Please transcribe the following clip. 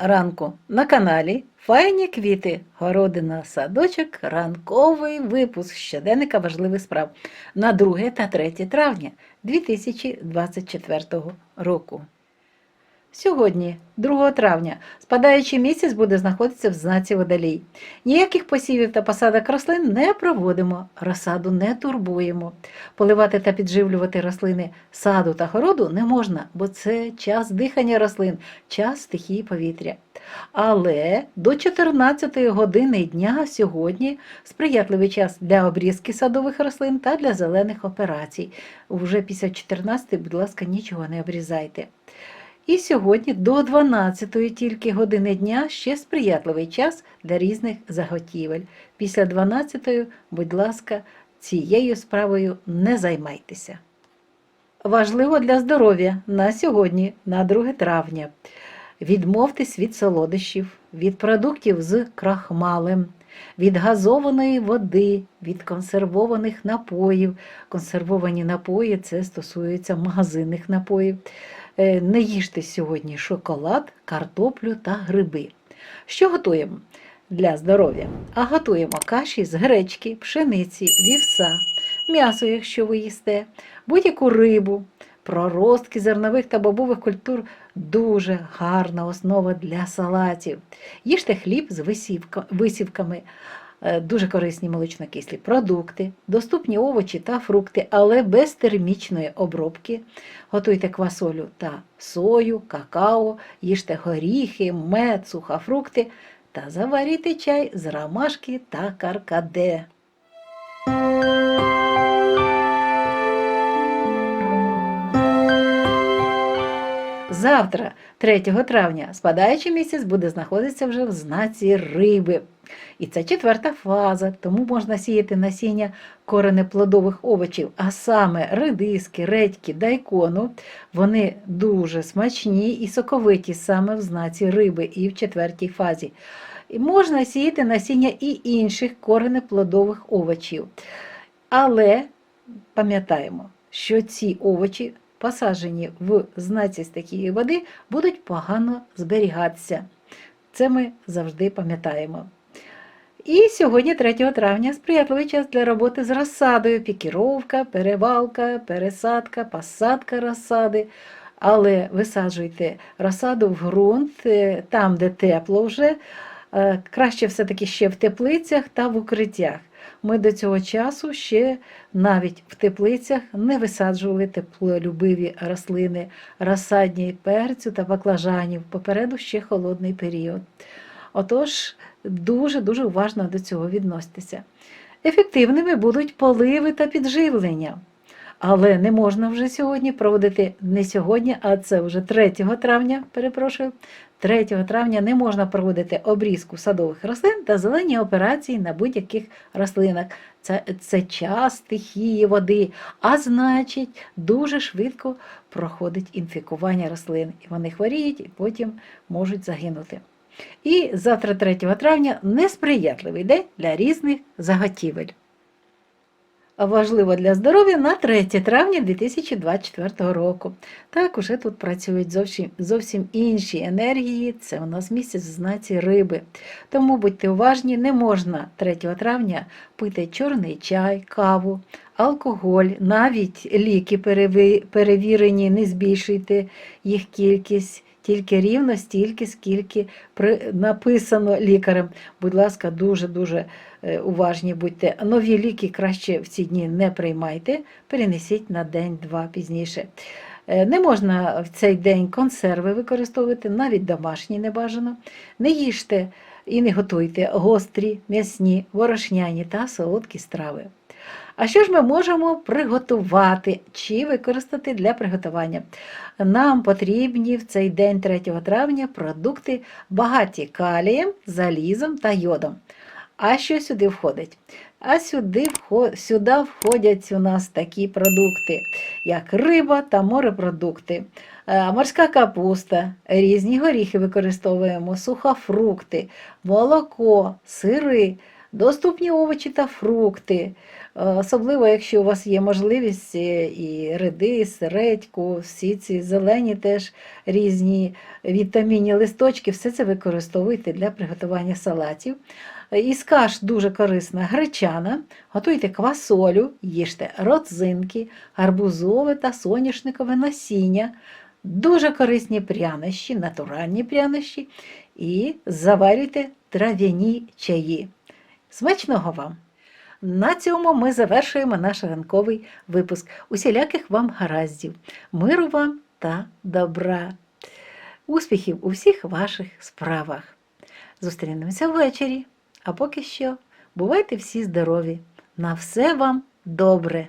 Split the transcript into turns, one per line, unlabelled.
ранку на каналі Файні квіти, городина, садочок, ранковий випуск щоденника важливих справ на 2 та 3 травня 2024 року. Сьогодні, 2 травня, спадаючий місяць буде знаходитися в знаці водолій. Ніяких посівів та посадок рослин не проводимо, розсаду не турбуємо. Поливати та підживлювати рослини саду та городу не можна, бо це час дихання рослин, час стихії повітря. Але до 14 години дня сьогодні сприятливий час для обрізки садових рослин та для зелених операцій. Вже після 14, будь ласка, нічого не обрізайте. І сьогодні до 12 тільки години дня ще сприятливий час для різних заготівель. Після 12, будь ласка, цією справою не займайтеся. Важливо для здоров'я на сьогодні, на 2 травня. Відмовтесь від солодощів, від продуктів з крахмалем, від газованої води, від консервованих напоїв. Консервовані напої це стосується магазинних напоїв. Е, Не їжте сьогодні шоколад, картоплю та гриби. Що готуємо для здоров'я? А готуємо каші з гречки, пшениці, вівса, м'ясо, якщо ви їсте, будь-яку рибу, проростки зернових та бобових культур дуже гарна основа для салатів. Їжте хліб з висівка- висівками. Е, Дуже корисні молочнокислі продукти, доступні овочі та фрукти, але без термічної обробки. Готуйте квасолю та сою, какао, їжте горіхи, мед, сухофрукти та заварійте чай з ромашки та каркаде. Завтра, 3 травня, спадаючий місяць буде знаходитися вже в знаці риби. І це четверта фаза, тому можна сіяти насіння коренеплодових овочів, а саме редиски, редьки, дайкону. Вони дуже смачні і соковиті саме в знаці риби і в четвертій фазі. І можна сіяти насіння і інших коренеплодових овочів. Але пам'ятаємо, що ці овочі, посаджені в знаці стихії води, будуть погано зберігатися. Це ми завжди пам'ятаємо. І сьогодні, 3 травня, сприятливий час для роботи з розсадою, пікіровка, перевалка, пересадка, посадка розсади. Але висаджуйте розсаду в ґрунт, е, там, де тепло вже, е, краще все-таки ще в теплицях та в укриттях. Ми до цього часу ще навіть в теплицях не висаджували теплолюбиві рослини, розсадні перцю та баклажанів. Попереду ще холодний період. Отож, дуже-дуже уважно до цього відноситися. Ефективними будуть поливи та підживлення. Але не можна вже сьогодні проводити не сьогодні, а це вже 3 травня, перепрошую. 3 травня не можна проводити обрізку садових рослин та зелені операції на будь-яких рослинах. Це, це час стихії води, а значить, дуже швидко проходить інфікування рослин. І вони хворіють і потім можуть загинути. І завтра, 3 травня, несприятливий день для різних заготівель. Важливо для здоров'я на 3 травня 2024 року. Так, уже тут працюють зовсім, зовсім інші енергії. Це у нас місяць в знаці риби. Тому будьте уважні, не можна 3 травня пити чорний чай, каву, алкоголь, навіть ліки перевірені, не збільшуйте їх кількість. Тільки рівно стільки, скільки написано лікарем. Будь ласка, дуже-дуже е, уважні будьте. Нові ліки краще в ці дні не приймайте, перенесіть на день-два пізніше. Е, Не можна в цей день консерви використовувати, навіть домашні не бажано. Не їжте і не готуйте гострі, м'ясні, ворошняні та солодкі страви. А що ж ми можемо приготувати чи використати для приготування? Нам потрібні в цей день 3 травня продукти багаті калієм, залізом та йодом. А що сюди входить? А сюди, сюди входять у нас такі продукти, як риба та морепродукти, е, морська капуста, різні горіхи використовуємо, сухофрукти, молоко, сири, доступні овочі та фрукти, Е, Особливо, якщо у вас є можливість е, і редис, редьку, всі ці зелені теж різні вітамінні листочки, все це використовуйте для приготування салатів. Е, Із каш дуже корисна гречана. Готуйте квасолю, їжте родзинки, гарбузове та соняшникове насіння, дуже корисні прянощі, натуральні прянощі і заварюйте трав'яні чаї. Смачного вам! На цьому ми завершуємо наш ранковий випуск. Усіляких вам гараздів, миру вам та добра, успіхів у всіх ваших справах. Зустрінемося ввечері, а поки що бувайте всі здорові! На все вам добре!